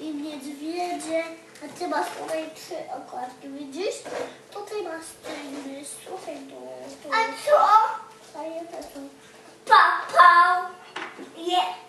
i niedźwiedzie. A ty masz tutaj trzy okładki, widzisz? Tutaj masz tygry, słuchaj, tu, tu. A co? A jedna tu. Papał. Je.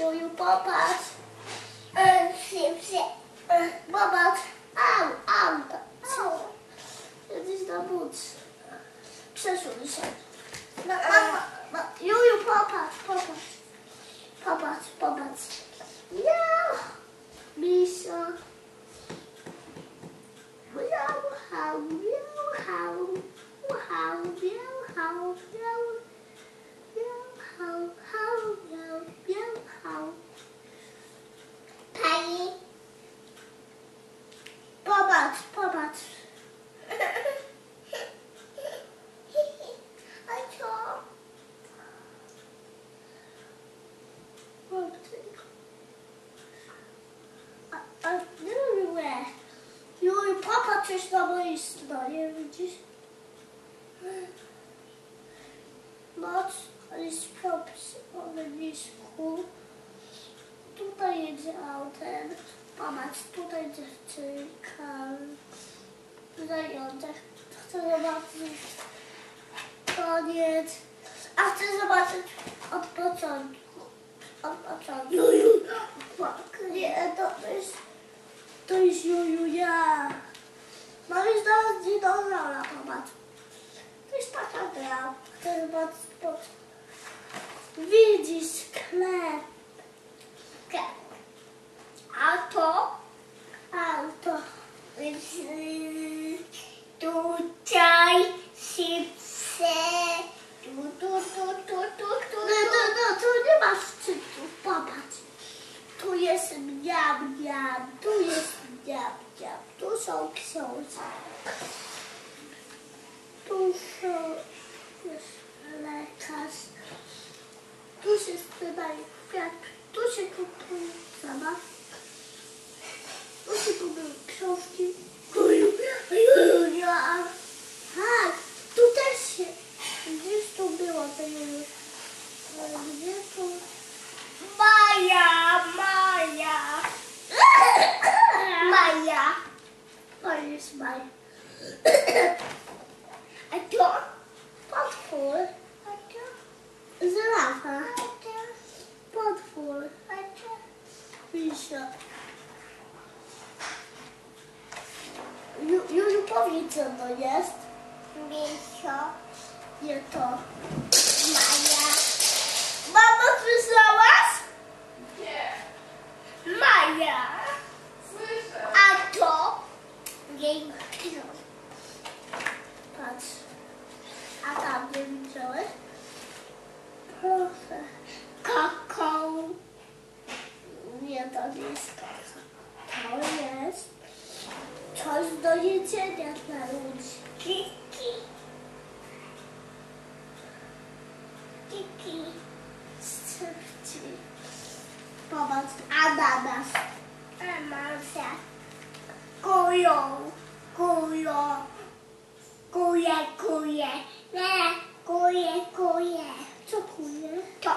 Juju, popatrz. E, Szybsze. Popatrz. Au. Co? Jesteś na buc. Przesuń się. No, mama, no, Juju, popatrz, popatrz. Popatrz, popatrz. Ja. Misia. Miau, miau, hał. Hał, miau, hał, miau. Miau, hał, hał, miau, miau, hał. Pani. Popatrz, popatrz. A co? A, a Juju, Juju, popatrz już na mojej stronie, widzisz? Noc jest przy ognisku. Tutaj jedzie autem. Popatrz, tutaj dziewczynka. Zajączek. Chcę zobaczyć koniec. A chcę zobaczyć od początku. Od początku. Juju. Nie, to jest... To jest Juju, ja. Mam już teraz dinozaura, popatrz. To jest taka gra. Chcę zobaczyć pod... Widzisz sklep. A to? Więc, y, Tutaj szybce. Tu, tu, tu, tu, tu, tu, No, no, no, tu nie ma szczytów, popatrz. Tu jest mniam, mniam, tu jest mniam, mniam, tu są książki. Tu są jest lekarz. Tu się sprzedaje kwiat, tu się kupuje zabaw. Tu się kupują książki. Julia. Tak, tu też się. Gdzieś tu było to już. Ale Gdzie tu? Maja, Maja. Maja. To jest maj. A to? Potwór. A to? Żyrafa. A to? Potwór. A to? Misia. Ju- Juju, powiedz co to jest. Misio. Nie to. Maja. Mamo, słyszałaś? Nie, Maja. słyszę. A to? Jej Patrz. A tam nie widziałeś? Proszę. kakao. Nie, to nie jest kasa. To jest coś do jedzenia dla ludzi. Popatrz, ananas. Amasia. Kują. Kują. Kuje, kuje. Nie, kuje, kuje? To,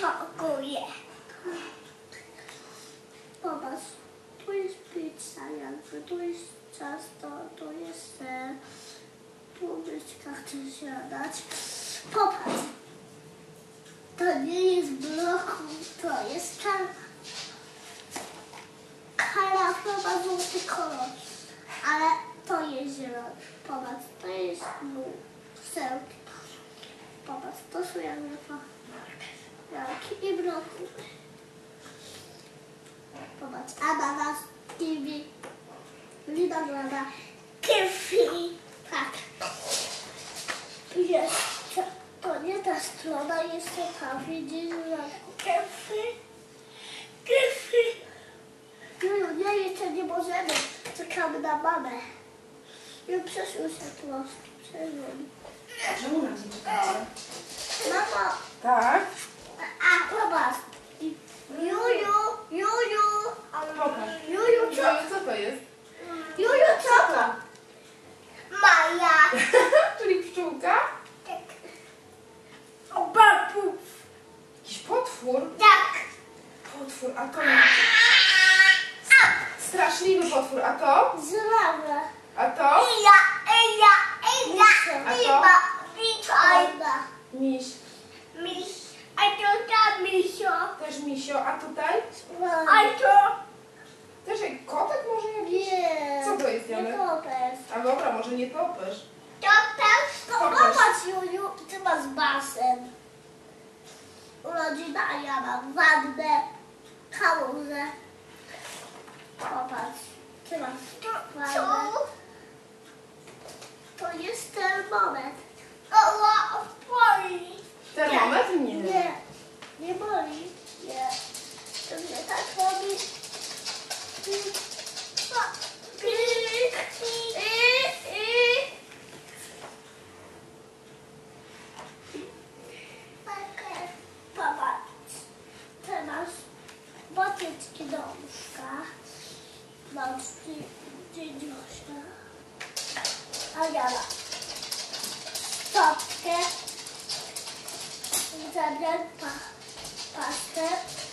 to kuje. Popatrz, tu jest pizza jakby, tu jest ciasto, tu jest ser. Tu myszka chce siadać. Popatrz. Nie jest bloku, to jest kara. Karafa ma złoty kolor, ale to jest zielony. Popatrz, to jest serki. Popatrz, to są jakby Jaki i bloku. Popatrz, ananas, zabrana. Kifi. Woda jest ciekawa, widzisz, Kefy, kefy. No, no nie, jeszcze nie możemy. Czekamy na mamę. No przeszły się po prostu, przeżyłem. Czemu na mnie czekała? Mama, Tak? a, a, popatrz. Potwór, a to... Straszliwy potwór, a to? Żelawe. A to? Ija, ija, ija, A to? iba, witaj. Fajna. Miś. Miś, a to ta misio. Też misio, a tutaj? A to, Też jak kotek może jakiś? Nie. Co to jest, Nie Janek? to też. A dobra, może nie topesz. to też. No Pokaż. popatrz, Juju, ty masz basen. Urodzina, ja mam wannę, kałużę. Popatrz, ty wannę. co? To jest termometr. Oła, boli. Termometr? Nie. Nie, nie boli. Nie. To mnie tak robi. loves to, to do stuff. I got it. Stop it. Stop it. Pasta.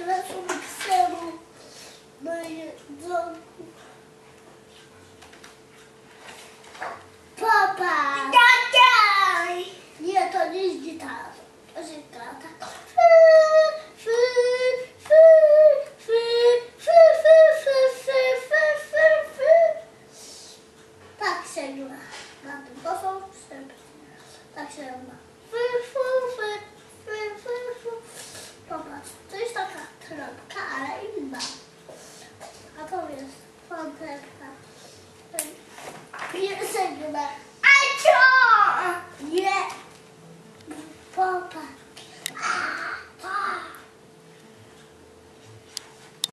Ela falou, mãe, vamos.